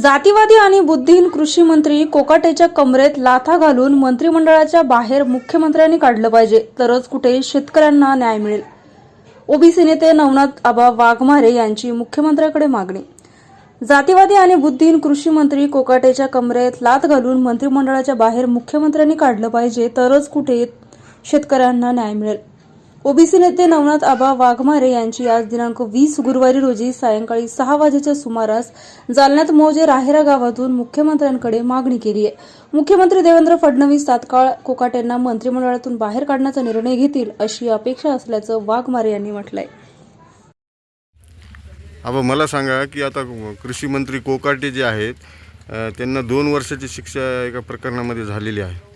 जातीवादी आणि बुद्धिहीन कृषी मंत्री कोकाटेच्या कमरेत लाथा घालून मंत्रिमंडळाच्या बाहेर मुख्यमंत्र्यांनी काढलं पाहिजे. तरच कुठे शेतकऱ्यांना न्याय मिळेल. ओबीसी नेते नवनाथ आबा वाघमारे यांची मुख्यमंत्र्याकडे मागणी. जातीवादी आणि बुद्धिहीन कृषी मंत्री कोकाटेच्या कमरेत लाथ घालून मंत्रिमंडळाच्या बाहेर मुख्यमंत्र्यांनी काढलं पाहिजे. तरच कुठे शेतकऱ्यांना न्याय मिळेल. ओबीसी नेते नवनाथ आबा वाघमारे यांची आज दिनांक वीस गुरुवारी रोजी सायंकाळी सहा वाजेच्या सुमारास जालन्यात मौजे राहेरा गावातून मुख्यमंत्र्यांकडे मागणी केली आहे. मुख्यमंत्री देवेंद्र फडणवीस तात्काळ कोकाट यांना मंत्रिमंडळातून बाहेर काढण्याचा निर्णय घेतील अशी अपेक्षा असल्याचं वाघमारे यांनी म्हटलंय. अबा मला सांगा की आता कृषी मंत्री कोकाटे जे आहेत त्यांना दोन वर्षाची शिक्षा एका प्रकरणामध्ये झालेली आहे.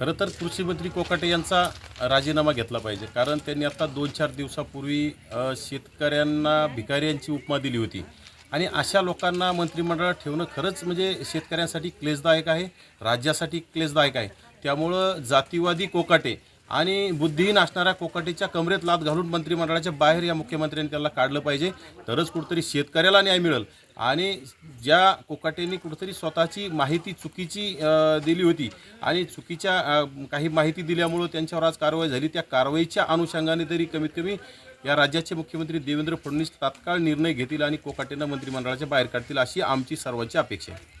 खरं तर कृषीमंत्री कोकाटे यांचा राजीनामा घेतला पाहिजे. कारण त्यांनी आता दोन चार दिवसापूर्वी शेतकऱ्यांना भिकाऱ्यांची उपमा दिली होती. आणि अशा लोकांना मंत्रिमंडळात ठेवणं खरंच म्हणजे शेतकऱ्यांसाठी क्लेशदायक आहे राज्यासाठी क्लेशदायक आहे. त्यामुळं जातीवादी कोकाटे आणि बुद्धिहीन असणाऱ्या कोकाटेच्या कमरेत लाद घालून मंत्रिमंडळाच्या बाहेर या मुख्यमंत्र्यांनी त्याला काढलं पाहिजे. तरच कुठंतरी शेतकऱ्याला न्याय मिळेल. आणि ज्या कोकाटेंनी कुठंतरी स्वतःची माहिती चुकीची दिली होती आणि चुकीच्या काही माहिती दिल्यामुळं त्यांच्यावर आज कारवाई झाली. त्या कारवाईच्या अनुषंगाने तरी कमीत कमी या राज्याचे मुख्यमंत्री देवेंद्र फडणवीस तात्काळ निर्णय घेतील आणि कोकाटेंना मंत्रिमंडळाच्या बाहेर काढतील अशी आमची सर्वांची अपेक्षा आहे.